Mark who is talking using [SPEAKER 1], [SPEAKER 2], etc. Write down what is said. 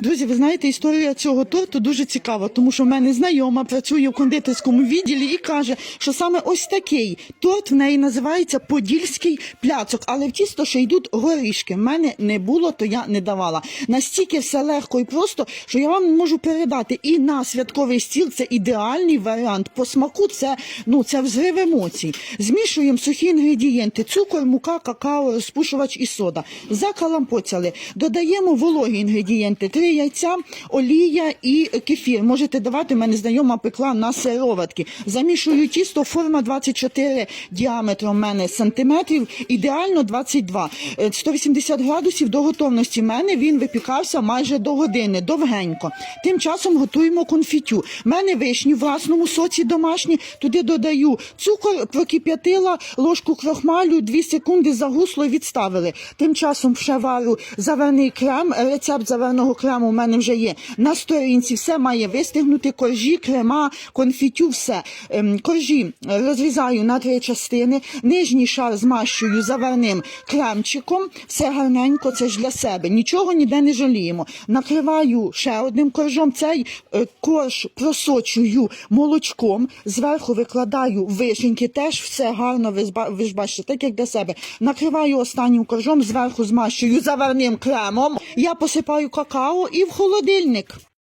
[SPEAKER 1] Друзі, ви знаєте, історія цього торту дуже цікава, тому що в мене знайома працює в кондитерському відділі і каже, що саме ось такий торт в неї називається подільський пляцок, але в тісто ще йдуть горішки. В мене не було, то я не давала. Настільки все легко і просто, що я вам можу передати. І на святковий стіл це ідеальний варіант. По смаку це ну це взрив емоцій. Змішуємо сухі інгредієнти: цукор, мука, какао, розпушувач і сода. Закалампоцяли. Додаємо вологі інгредієнти: три яйця, олія і кефір. Можете давати. мене знайома пекла на сироватки. Замішую тісто. Форма 24 діаметром мене сантиметрів. Ідеально 22. Е, 180 градусів до готовності. В мене він випікався майже до години, довгенько. Тим часом готуємо конфітю. В мене вишні в власному соці домашні. Туди додаю цукор, прокип'ятила, ложку крохмалю, 2 секунди загусло і відставили. Тим часом ще варю заварний крем. Рецепт заварного крему у мене вже є на сторінці. Все має вистигнути. Коржі, крема, конфітю, все. Ем, Коржі розрізаю на три частини. Нижній шар змащую заварним кремчиком. Все гарненько, це ж для себе. Нічого ніде не жаліємо. Накриваю ще одним коржом. Цей е, корж просочую молочком. Зверху викладаю вишеньки. Теж все гарно. Ви, ж бачите, так як для себе. Накриваю останнім коржом, зверху змащую заварним кремом. Я посипаю какао і в холодильник.